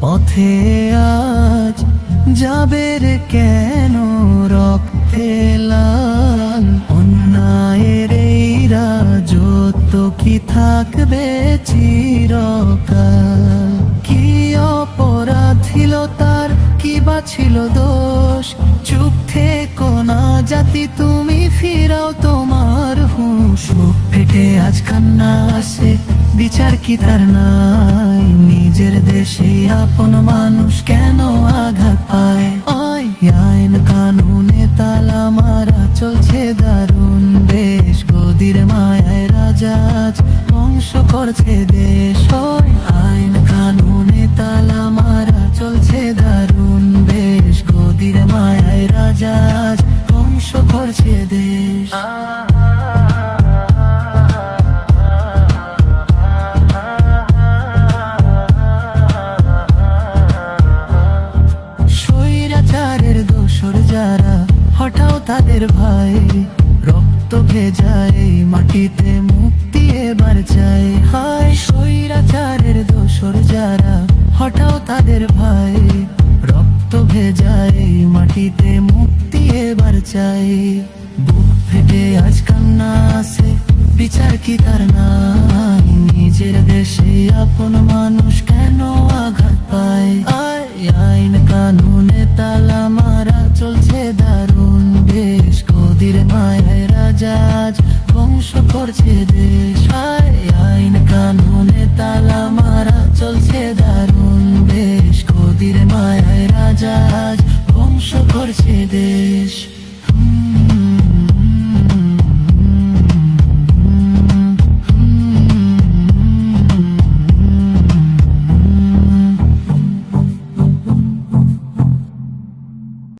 পথে আজ যাবে রে কেন রক্তে লাল? অন্যায়ের এই রাজত্ব কি থাকবে চিরকাল? ছিল দোষ? চুপ থেকো না, জাতি তুমি ফিরাও তোমার হুঁশ। বুক ফেটে আজ কান্না আসে, বিচার কি তার নাই? নিজের দেশে আপন মানুষ কেন আঘাত পায়? আইন কানুনে তালা মারা চলছে দারুণ বেশ গদির মায়ায় রাজাজ ধ্বংস করছে দেশ। দেশ স্বৈরাচারের দোসর যারা হঠাও তাদের ভাই। রক্ত ভেজায় মাটিতে মুক্তি এবার চাই। হায়, স্বৈরাচারের দোসর যারা হঠাও তাদের ভাই। রক্ত ভেজায় মাটিতে মুক্তি এবার চাই। ফেটে আজ কান্না আসে বিচার কি তার নাই? নিজের দেশে আপন মানুষ কেন আঘাত পায়? আয়, আইন কানুনে তালা মারা চলছে দারুণ। বেশ কদির মায়ের রাজাজ বংশ করছে দেশ। আয়, আইন কানুনে তালা মারা চলছে দারুণ। বেশ কদির মায়ের রাজাজ বংশ করছে দেশ।